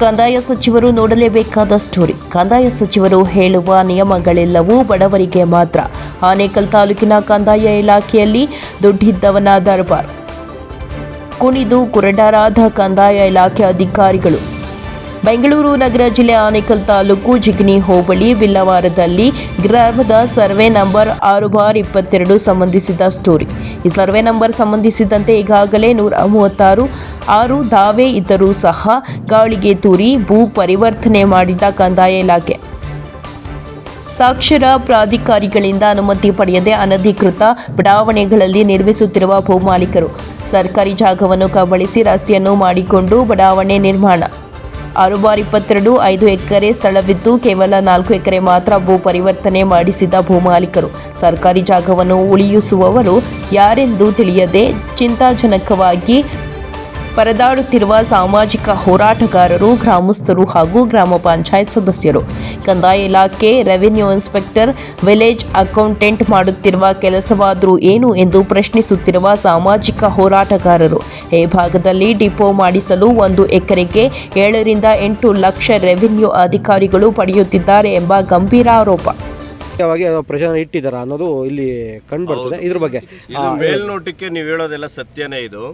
ಕಂದಾಯ ಸಚಿವರು ನೋಡಲೇಬೇಕಾದ ಸ್ಟೋರಿ. ಕಂದಾಯ ಸಚಿವರು ಹೇಳುವ ನಿಯಮಗಳೆಲ್ಲವೂ ಬಡವರಿಗೆ ಮಾತ್ರ. ಆನೇಕಲ್ ತಾಲೂಕಿನ ಕಂದಾಯ ಇಲಾಖೆಯಲ್ಲಿ ದುಡ್ಡಿದ್ದವನ ದರ್ಬಾರ್. ಕುಣಿದು ಕುರಡರಾದ ಕಂದಾಯ ಇಲಾಖೆ ಅಧಿಕಾರಿಗಳು. ಬೆಂಗಳೂರು ನಗರ ಜಿಲ್ಲೆ ಆನೇಕಲ್ ತಾಲೂಕು ಜಿಗಣಿ ಹೋಬಳಿ ಬಿಲ್ಲವಾರದಲ್ಲಿ ಗ್ರಾಮದ ಸರ್ವೆ ನಂಬರ್ ಆರು ಬಾರ್ ಇಪ್ಪತ್ತೆರಡು ಸಂಬಂಧಿಸಿದ ಸ್ಟೋರಿ. ಈ ಸರ್ವೆ ನಂಬರ್ ಸಂಬಂಧಿಸಿದಂತೆ ಈಗಾಗಲೇ ನೂರ ಮೂವತ್ತಾರು ಆರು ದಾವೆ ಇದ್ದರೂ ಸಹ ಗಾಳಿಗೆ ತೂರಿ ಭೂ ಪರಿವರ್ತನೆ ಮಾಡಿದ ಕಂದಾಯ ಇಲಾಖೆ. ಸಾಕ್ಷರ ಪ್ರಾಧಿಕಾರಿಗಳಿಂದ ಅನುಮತಿ ಪಡೆಯದೆ ಅನಧಿಕೃತ ಬಡಾವಣೆಗಳಲ್ಲಿ ನಿರ್ಮಿಸುತ್ತಿರುವ ಭೂಮಾಲೀಕರು ಸರ್ಕಾರಿ ಜಾಗವನ್ನು ಕಬಳಿಸಿ ರಸ್ತೆಯನ್ನು ಮಾಡಿಕೊಂಡು ಬಡಾವಣೆ ನಿರ್ಮಾಣ. ಆರು ಬಾರ್ ಇಪ್ಪತ್ತೆರಡು, ಐದು ಎಕರೆ ಸ್ಥಳವಿದ್ದು ಕೇವಲ ನಾಲ್ಕು ಎಕರೆ ಮಾತ್ರ ಭೂ ಪರಿವರ್ತನೆ ಮಾಡಿಸಿದ ಭೂಮಾಲೀಕರು ಸರ್ಕಾರಿ ಜಾಗವನ್ನು ಉಳಿಯಿಸುವವರು ಯಾರೆಂದು ತಿಳಿಯದೆ ಚಿಂತಾಜನಕವಾಗಿ ಪರದಾಡುತ್ತಿರುವ ಸಾಮಾಜಿಕ ಹೋರಾಟಗಾರರು ಗ್ರಾಮಸ್ಥರು ಹಾಗೂ ಗ್ರಾಮ ಪಂಚಾಯತ್ ಸದಸ್ಯರು. ಕಂದಾಯ ಇಲಾಖೆ ರೆವಿನ್ಯೂ ಇನ್ಸ್ಪೆಕ್ಟರ್ ವಿಲೇಜ್ ಅಕೌಂಟೆಂಟ್ ಮಾಡುತ್ತಿರುವ ಕೆಲಸವಾದರೂ ಏನು ಎಂದು ಪ್ರಶ್ನಿಸುತ್ತಿರುವ ಸಾಮಾಜಿಕ ಹೋರಾಟಗಾರರು ಈ ಭಾಗದಲ್ಲಿ ಡಿಪೋ ಮಾಡಿಸಲು ಒಂದು ಎಕರೆಗೆ ಏಳರಿಂದ ಎಂಟು ಲಕ್ಷ ರೆವಿನ್ಯೂ ಅಧಿಕಾರಿಗಳು ಪಡೆಯುತ್ತಿದ್ದಾರೆ ಎಂಬ ಗಂಭೀರ ಆರೋಪ. ಮುಖ್ಯವಾಗಿ ಅದು ಪ್ರಚಾರ ಇಟ್ಟಿದ್ದಾರೆ ಅನ್ನೋದು ಇಲ್ಲಿ ಕಂಡು ಬರ್ತದೆ. ಇದ್ರ ಬಗ್ಗೆ ಮೇಲ್ನೋಟಕ್ಕೆ ನೀವು ಹೇಳೋದೆಲ್ಲ ಸತ್ಯನೇ ಇದು.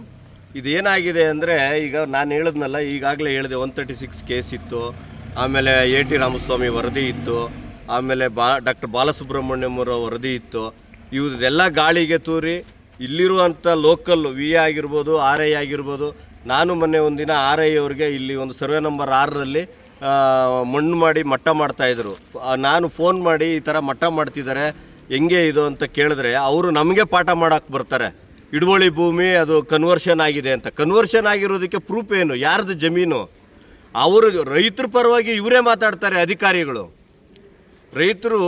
ಇದೇನಾಗಿದೆ ಅಂದರೆ ಈಗ ನಾನು ಹೇಳಿದ್ನಲ್ಲ, ಈಗಾಗಲೇ ಹೇಳಿದೆ ಒನ್ ತರ್ಟಿ ಸಿಕ್ಸ್ ಕೇಸ್ ಇತ್ತು, ಆಮೇಲೆ ಎ ಟಿ ರಾಮಸ್ವಾಮಿ ವರದಿ ಇತ್ತು, ಆಮೇಲೆ ಬಾ, ಡಾಕ್ಟರ್ ಬಾಲಸುಬ್ರಹ್ಮಣ್ಯಂ ಅವರ ವರದಿ ಇತ್ತು. ಇವರೆಲ್ಲ ಗಾಳಿಗೆ ತೂರಿ ಇಲ್ಲಿರುವಂಥ ಲೋಕಲ್ ವಿ ಎ ಆಗಿರ್ಬೋದು ಆರ್ ಐ ಆಗಿರ್ಬೋದು, ನಾನು ಮೊನ್ನೆ ಒಂದಿನ ಆರ್ ಐ ಅವ್ರಿಗೆ ಇಲ್ಲಿ ಒಂದು ಸರ್ವೆ ನಂಬರ್ ಆರರಲ್ಲಿ ಮಣ್ಣು ಮಾಡಿ ಮಟ್ಟ ಮಾಡ್ತಾಯಿದ್ರು ನಾನು ಫೋನ್ ಮಾಡಿ ಈ ಥರ ಮಟ್ಟ ಮಾಡ್ತಿದ್ದಾರೆ, ಹೆಂಗೆ ಇದು ಅಂತ ಕೇಳಿದ್ರೆ, ಅವರು ನಮಗೆ ಪಾಠ ಮಾಡೋಕ್ಕೆ ಬರ್ತಾರೆ. ಹಿಡುವಳಿ ಭೂಮಿ ಅದು ಕನ್ವರ್ಷನ್ ಆಗಿದೆ ಅಂತ. ಕನ್ವರ್ಷನ್ ಆಗಿರೋದಕ್ಕೆ ಪ್ರೂಫ್ ಏನು? ಯಾರ್ದು ಜಮೀನು? ಅವರು ರೈತರ ಪರವಾಗಿ ಇವರೇ ಮಾತಾಡ್ತಾರೆ ಅಧಿಕಾರಿಗಳು. ರೈತರು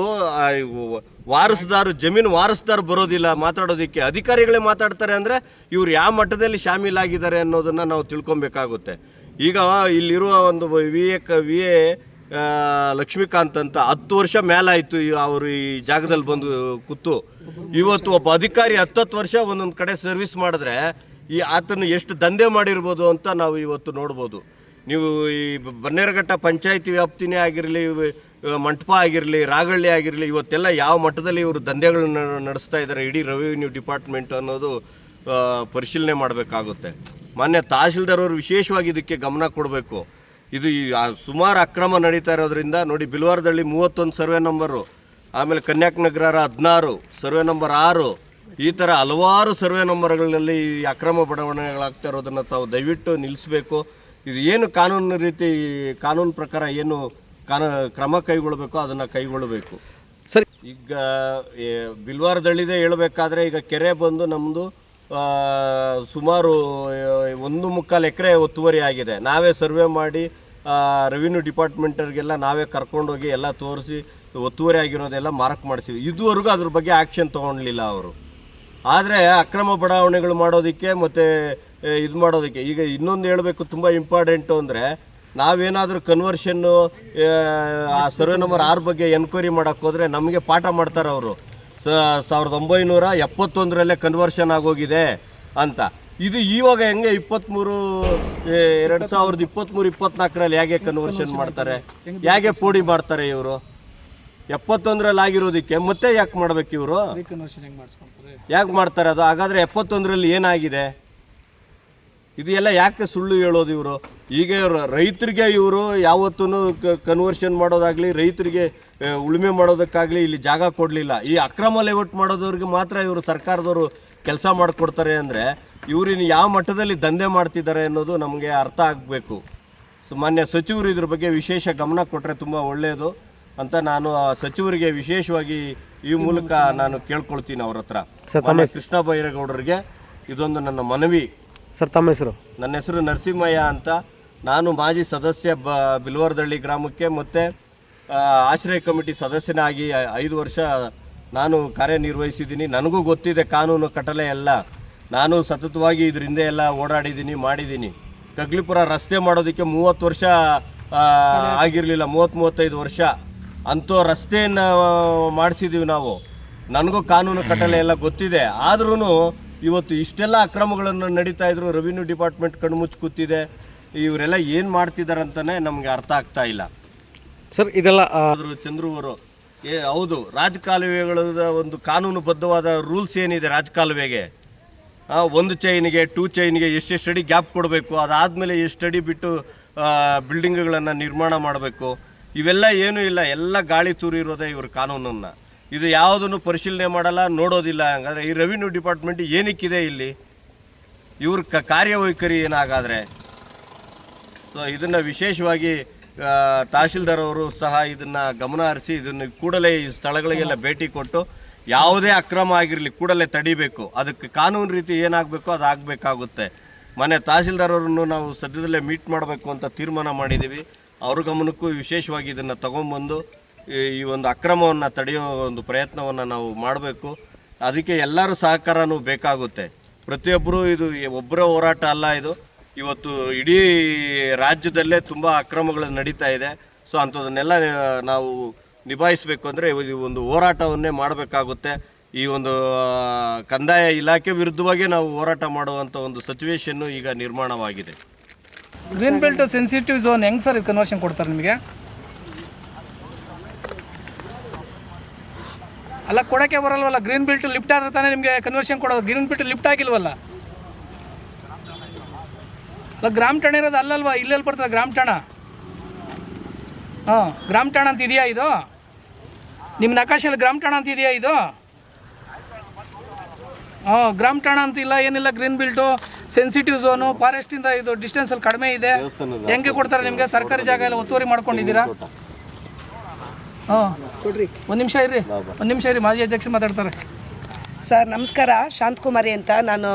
ವಾರಸುದಾರ, ಜಮೀನು ವಾರಸುದಾರು ಬರೋದಿಲ್ಲ, ಮಾತಾಡೋದಕ್ಕೆ ಅಧಿಕಾರಿಗಳೇ ಮಾತಾಡ್ತಾರೆ ಅಂದರೆ ಇವ್ರು ಯಾವ ಮಟ್ಟದಲ್ಲಿ ಶಾಮೀಲಾಗಿದ್ದಾರೆ ಅನ್ನೋದನ್ನು ನಾವು ತಿಳ್ಕೊಬೇಕಾಗುತ್ತೆ. ಈಗ ಇಲ್ಲಿರುವ ಒಂದು ವಿ ಎ ಕ ವಿ ಎ ಲಕ್ಷ್ಮೀಕಾಂತ್ ಅಂತ ಹತ್ತು ವರ್ಷ ಮೇಲಾಯಿತು ಅವರು ಈ ಜಾಗದಲ್ಲಿ ಬಂದು ಕೂತು. ಇವತ್ತು ಒಬ್ಬ ಅಧಿಕಾರಿ ಹತ್ತತ್ತು ವರ್ಷ ಒಂದೊಂದು ಕಡೆ ಸರ್ವಿಸ್ ಮಾಡಿದ್ರೆ ಈ ಆತನ ಎಷ್ಟು ದಂಧೆ ಮಾಡಿರ್ಬೋದು ಅಂತ ನಾವು ಇವತ್ತು ನೋಡ್ಬೋದು. ನೀವು ಈ ಬನ್ನೇರಘಟ್ಟ ಪಂಚಾಯತಿ ವ್ಯಾಪ್ತಿನೇ ಆಗಿರಲಿ ಮಂಟಪ ಆಗಿರಲಿ, ರಾಗಳ್ಳಿ ಆಗಿರಲಿ, ಇವತ್ತೆಲ್ಲ ಯಾವ ಮಟ್ಟದಲ್ಲಿ ಇವರು ದಂಧೆಗಳನ್ನ ನಡೆಸ್ತಾ ಇದ್ದಾರೆ, ಇಡೀ ರೆವಿನ್ಯೂ ಡಿಪಾರ್ಟ್ಮೆಂಟ್ ಅನ್ನೋದು ಪರಿಶೀಲನೆ ಮಾಡಬೇಕಾಗುತ್ತೆ. ಮಾನ್ಯ ತಹಶೀಲ್ದಾರ್ ಅವರು ವಿಶೇಷವಾಗಿ ಇದಕ್ಕೆ ಗಮನ ಕೊಡಬೇಕು. ಇದು ಈ ಸುಮಾರು ಅಕ್ರಮ ನಡೀತಾ ಇರೋದ್ರಿಂದ ನೋಡಿ ಬಿಲ್ವಾರದಲ್ಲಿ ಮೂವತ್ತೊಂದು ಸರ್ವೆ ನಂಬರು ಆಮೇಲೆ ಕನ್ಯಾಕನಗರ ಹದಿನಾರು ಸರ್ವೆ ನಂಬರ್ ಆರು ಈ ಥರ ಹಲವಾರು ಸರ್ವೆ ನಂಬರ್ಗಳಲ್ಲಿ ಈ ಅಕ್ರಮ ಬಡಾವಣೆಗಳಾಗ್ತಾ ಇರೋದನ್ನು ತಾವು ದಯವಿಟ್ಟು ನಿಲ್ಲಿಸಬೇಕು. ಇದು ಏನು ಕಾನೂನು ರೀತಿ ಕಾನೂನು ಪ್ರಕಾರ ಏನು ಕಾನ ಕ್ರಮ ಕೈಗೊಳ್ಳಬೇಕು ಅದನ್ನು ಕೈಗೊಳ್ಳಬೇಕು ಸರಿ. ಈಗ ಬಿಲ್ವಾರದಳ್ಳಿದೆ ಹೇಳಬೇಕಾದ್ರೆ ಈಗ ಕೆರೆ ಬಂದು ನಮ್ಮದು ಸುಮಾರು ಒಂದು ಮುಕ್ಕಾಲು ಎಕರೆ ಒತ್ತುವರಿ ಆಗಿದೆ. ನಾವೇ ಸರ್ವೆ ಮಾಡಿ ರೆವಿನ್ಯೂ ಡಿಪಾರ್ಟ್ಮೆಂಟರಿಗೆಲ್ಲ ನಾವೇ ಕರ್ಕೊಂಡೋಗಿ ಎಲ್ಲ ತೋರಿಸಿ ಒತ್ತುವರಿ ಆಗಿರೋದೆಲ್ಲ ಮಾರ್ಕ್ ಮಾಡಿಸಿವಿ. ಇದುವರೆಗೂ ಅದ್ರ ಬಗ್ಗೆ ಆ್ಯಕ್ಷನ್ ತೊಗೊಳ್ಲಿಲ್ಲ ಅವರು. ಆದರೆ ಅಕ್ರಮ ಬಡಾವಣೆಗಳು ಮಾಡೋದಕ್ಕೆ ಮತ್ತು ಇದು ಮಾಡೋದಕ್ಕೆ. ಈಗ ಇನ್ನೊಂದು ಹೇಳಬೇಕು ತುಂಬ ಇಂಪಾರ್ಟೆಂಟು ಅಂದರೆ, ನಾವೇನಾದರೂ ಕನ್ವರ್ಷನ್ನು ಆ ಸರ್ವೆ ನಂಬರ್ ಆರು ಬಗ್ಗೆ ಎನ್ಕ್ವೈರಿ ಮಾಡೋಕ್ಕೋದ್ರೆ ನಮಗೆ ಪಾಠ ಮಾಡ್ತಾರೆ ಅವರು. ಸಾವಿರದ ಒಂಬೈನೂರ ಎಪ್ಪತ್ತೊಂದರಲ್ಲೇ ಕನ್ವರ್ಷನ್ ಆಗೋಗಿದೆ ಅಂತ. ಇದು ಇವಾಗ ಹೆಂಗೆ ಇಪ್ಪತ್ಮೂರು ಎರಡ್ ಸಾವಿರದ ಇಪ್ಪತ್ಮೂರು ಇಪ್ಪತ್ನಾಲ್ಕರಲ್ಲಿ ಹೇಗೆ ಕನ್ವರ್ಷನ್ ಮಾಡ್ತಾರೆ? ಹೇಗೆ ಪೋಡಿ ಮಾಡ್ತಾರೆ ಇವರು? ಎಪ್ಪತ್ತೊಂದರಲ್ಲಿ ಆಗಿರೋದಕ್ಕೆ ಮತ್ತೆ ಯಾಕೆ ಮಾಡ್ಬೇಕು ಇವರು? ಯಾಕೆ ಮಾಡ್ತಾರೆ ಅದು? ಹಾಗಾದ್ರೆ ಎಪ್ಪತ್ತೊಂದರಲ್ಲಿ ಏನಾಗಿದೆ? ಇದು ಎಲ್ಲ ಯಾಕೆ ಸುಳ್ಳು ಹೇಳೋದು ಇವರು? ಈಗ ಇವ್ರು ರೈತರಿಗೆ ಇವರು ಯಾವತ್ತೂ ಕನ್ವರ್ಷನ್ ಮಾಡೋದಾಗ್ಲಿ ರೈತರಿಗೆ ಉಳುಮೆ ಮಾಡೋದಕ್ಕಾಗಲಿ ಇಲ್ಲಿ ಜಾಗ ಕೊಡಲಿಲ್ಲ. ಈ ಅಕ್ರಮ ಲೇಔಟ್ ಮಾಡೋದವ್ರಿಗೆ ಮಾತ್ರ ಇವರು ಸರ್ಕಾರದವರು ಕೆಲಸ ಮಾಡಿಕೊಡ್ತಾರೆ ಅಂದರೆ ಇವ್ರಿನ ಯಾವ ಮಟ್ಟದಲ್ಲಿ ದಂಧೆ ಮಾಡ್ತಿದ್ದಾರೆ ಅನ್ನೋದು ನಮಗೆ ಅರ್ಥ ಆಗಬೇಕು. ಸೊ ಮಾನ್ಯ ಸಚಿವರು ಇದ್ರ ಬಗ್ಗೆ ವಿಶೇಷ ಗಮನ ಕೊಟ್ಟರೆ ತುಂಬ ಒಳ್ಳೆಯದು ಅಂತ ನಾನು ಆ ಸಚಿವರಿಗೆ ವಿಶೇಷವಾಗಿ ಈ ಮೂಲಕ ನಾನು ಕೇಳ್ಕೊಳ್ತೀನಿ ಅವ್ರ ಹತ್ರ. ಮಾನ್ಯ ಕೃಷ್ಣ ಬೈರೇಗೌಡರಿಗೆ ಇದೊಂದು ನನ್ನ ಮನವಿ. ಸರ್ ತಮ್ಮ ಹೆಸರು? ನನ್ನ ಹೆಸರು ನರಸಿಂಹಯ್ಯ ಅಂತ. ನಾನು ಮಾಜಿ ಸದಸ್ಯ ಬ ಬಿಲ್ವರ್ದಳ್ಳಿ ಗ್ರಾಮಕ್ಕೆ ಮತ್ತು ಆಶ್ರಯ ಕಮಿಟಿ ಸದಸ್ಯನಾಗಿ ಐದು ವರ್ಷ ನಾನು ಕಾರ್ಯನಿರ್ವಹಿಸಿದ್ದೀನಿ. ನನಗೂ ಗೊತ್ತಿದೆ ಕಾನೂನು ಕಟಲೆ ಎಲ್ಲ. ನಾನು ಸತತವಾಗಿ ಇದ್ರ ಹಿಂದೆ ಎಲ್ಲ ಓಡಾಡಿದ್ದೀನಿ ಮಾಡಿದ್ದೀನಿ. ಕಗ್ಲಿಪುರ ರಸ್ತೆ ಮಾಡೋದಕ್ಕೆ ಮೂವತ್ತು ವರ್ಷ ಆಗಿರಲಿಲ್ಲ ಮೂವತ್ತು ಮೂವತ್ತೈದು ವರ್ಷ. ಅಂಥೋ ರಸ್ತೆಯನ್ನು ಮಾಡಿಸಿದ್ದೀವಿ ನಾವು. ನನಗೂ ಕಾನೂನು ಕಟ್ಟಲೆ ಎಲ್ಲ ಗೊತ್ತಿದೆ. ಆದ್ರೂ ಇವತ್ತು ಇಷ್ಟೆಲ್ಲ ಅಕ್ರಮಗಳನ್ನು ನಡೀತಾ ಇದ್ರು ರೆವಿನ್ಯೂ ಡಿಪಾರ್ಟ್ಮೆಂಟ್ ಕಣ್ಣು ಕೂತಿದೆ. ಇವರೆಲ್ಲ ಏನು ಮಾಡ್ತಿದ್ದಾರೆ ಅಂತಲೇ ನಮಗೆ ಅರ್ಥ ಆಗ್ತಾ ಇಲ್ಲ. ಸರ್ ಇದೆಲ್ಲ ಚಂದ್ರವರು ಏ ಹೌದು ರಾಜಕಾಲುವೆಗಳ ಒಂದು ಕಾನೂನುಬದ್ಧವಾದ ರೂಲ್ಸ್ ಏನಿದೆ ರಾಜಕಾಲುವೆಗೆ? ಒಂದು ಚೈನಿಗೆ ಟೂ ಚೈನಿಗೆ ಎಷ್ಟು ಸ್ಟಡಿ ಗ್ಯಾಪ್ ಕೊಡಬೇಕು, ಅದಾದಮೇಲೆ ಎಷ್ಟು ಸ್ಟಡಿ ಬಿಟ್ಟು ಬಿಲ್ಡಿಂಗ್ಗಳನ್ನು ನಿರ್ಮಾಣ ಮಾಡಬೇಕು. ಇವೆಲ್ಲ ಏನೂ ಇಲ್ಲ. ಎಲ್ಲ ಗಾಳಿ ತೂರಿರೋದೇ ಇವ್ರ ಕಾನೂನನ್ನು. ಇದು ಯಾವುದನ್ನು ಪರಿಶೀಲನೆ ಮಾಡಲ್ಲ, ನೋಡೋದಿಲ್ಲ. ಹಾಗಾದ್ರೆ ಈ ರೆವಿನ್ಯೂ ಡಿಪಾರ್ಟ್ಮೆಂಟ್ ಏನಕ್ಕಿದೆ ಇಲ್ಲಿ? ಇವ್ರ ಕ, ಕಾರ್ಯವೈಖರಿ ಏನಾಗಾದರೆ? ಸೊ ಇದನ್ನು ವಿಶೇಷವಾಗಿ ತಹಶೀಲ್ದಾರ್ ಅವರು ಸಹ ಇದನ್ನು ಗಮನ ಹರಿಸಿ ಇದನ್ನು ಕೂಡಲೇ ಈ ಸ್ಥಳಗಳಿಗೆಲ್ಲ ಭೇಟಿ ಕೊಟ್ಟು ಯಾವುದೇ ಅಕ್ರಮ ಆಗಿರಲಿ, ಕೂಡಲೇ ತಡಿಬೇಕು. ಅದಕ್ಕೆ ಕಾನೂನು ರೀತಿ ಏನಾಗಬೇಕು ಅದು ಆಗಬೇಕಾಗುತ್ತೆ. ಮನೆ ತಹಸೀಲ್ದಾರ್ ನಾವು ಸದ್ಯದಲ್ಲೇ ಮೀಟ್ ಮಾಡಬೇಕು ಅಂತ ತೀರ್ಮಾನ ಮಾಡಿದ್ದೀವಿ. ಅವ್ರ ಗಮನಕ್ಕೂ ವಿಶೇಷವಾಗಿ ಇದನ್ನು ತಗೊಂಬಂದು ಈ ಒಂದು ಅಕ್ರಮವನ್ನು ತಡೆಯೋ ಒಂದು ಪ್ರಯತ್ನವನ್ನು ನಾವು ಮಾಡಬೇಕು. ಅದಕ್ಕೆ ಎಲ್ಲರೂ ಸಹಕಾರನೂ ಬೇಕಾಗುತ್ತೆ. ಪ್ರತಿಯೊಬ್ಬರು ಇದು ಒಬ್ಬರ ಹೋರಾಟ ಅಲ್ಲ ಇದು. ಇವತ್ತು ಇಡೀ ರಾಜ್ಯದಲ್ಲೇ ತುಂಬ ಅಕ್ರಮಗಳು ನಡೀತಾ ಇದೆ. ಸೊ ಅಂಥದನ್ನೆಲ್ಲ ನಾವು ನಿಭಾಯಿಸಬೇಕು ಅಂದರೆ ಒಂದು ಹೋರಾಟವನ್ನೇ ಮಾಡಬೇಕಾಗುತ್ತೆ. ಈ ಒಂದು ಕಂದಾಯ ಇಲಾಖೆ ವಿರುದ್ಧವಾಗಿ ನಾವು ಹೋರಾಟ ಮಾಡುವಂಥ ಒಂದು ಸಿಚುವೇಶನ್ನು ಈಗ ನಿರ್ಮಾಣವಾಗಿದೆ. ಗ್ರೀನ್ ಬೆಲ್ಟ್ ಸೆನ್ಸಿಟಿವ್ ಝೋನ್ ಹೆಂಗೆ ಸರ್ ಇದು ಕನ್ವರ್ಷನ್ ಕೊಡ್ತಾರೆ ನಿಮಗೆ? ಅಲ್ಲ, ಕೊಡೋಕ್ಕೆ ಬರಲ್ವಲ್ಲ? ಗ್ರೀನ್ ಬೆಲ್ಟ್ ಲಿಫ್ಟ್ ಆದ್ರೆ ತಾನೇ ನಿಮಗೆ ಕನ್ವರ್ಷನ್ ಕೊಡೋದು. ಗ್ರೀನ್ ಬೆಲ್ಟ್ ಲಿಫ್ಟ್ ಆಗಿಲ್ವಲ್ಲ? ಅಲ್ಲ, ಗ್ರಾಮ ಠಾಣೆ ಇರೋದು ಅಲ್ಲಲ್ವಾ? ಇಲ್ಲೆಲ್ಲಿ ಬರ್ತದೆ ಗ್ರಾಮ ಠಾಣ? ಹಾಂ, ಗ್ರಾಮ ಠಾಣ ಅಂತ ಇದೆಯಾ ಇದು? ನಿಮ್ಮ ನಕಾಶಲ್ಲಿ ಗ್ರಾಮ ಠಾಣ ಅಂತ ಇದೆಯಾ ಇದು? ಹಾಂ ಗ್ರಾಮ ಠಾಣ ಅಂತಿಲ್ಲ ಏನಿಲ್ಲ ಗ್ರೀನ್ ಬಿಲ್ಟು ಸೆನ್ಸಿಟಿವ್ ಝೋನು ಫಾರೆಸ್ಟಿಂದ ಇದು ಡಿಸ್ಟೆನ್ಸಲ್ಲಿ ಕಡಿಮೆ ಇದೆ. ಹೆಂಗೆ ಕೊಡ್ತಾರೆ ನಿಮಗೆ? ಸರ್ಕಾರಿ ಜಾಗ ಎಲ್ಲ ಒತ್ತುವರಿ ಮಾಡ್ಕೊಂಡಿದ್ದೀರಾ? ಹಾಂ. ಕೊಡ್ರಿ. ಒಂದು ನಿಮಿಷ ಇರ್ರಿ. ಒಂದು ನಿಮಿಷ ಇರಿ ಮಾಜಿ ಅಧ್ಯಕ್ಷ ಮಾತಾಡ್ತಾರೆ. ಸರ್ ನಮಸ್ಕಾರ. ಶಾಂತಕುಮಾರಿ ಅಂತ ನಾನು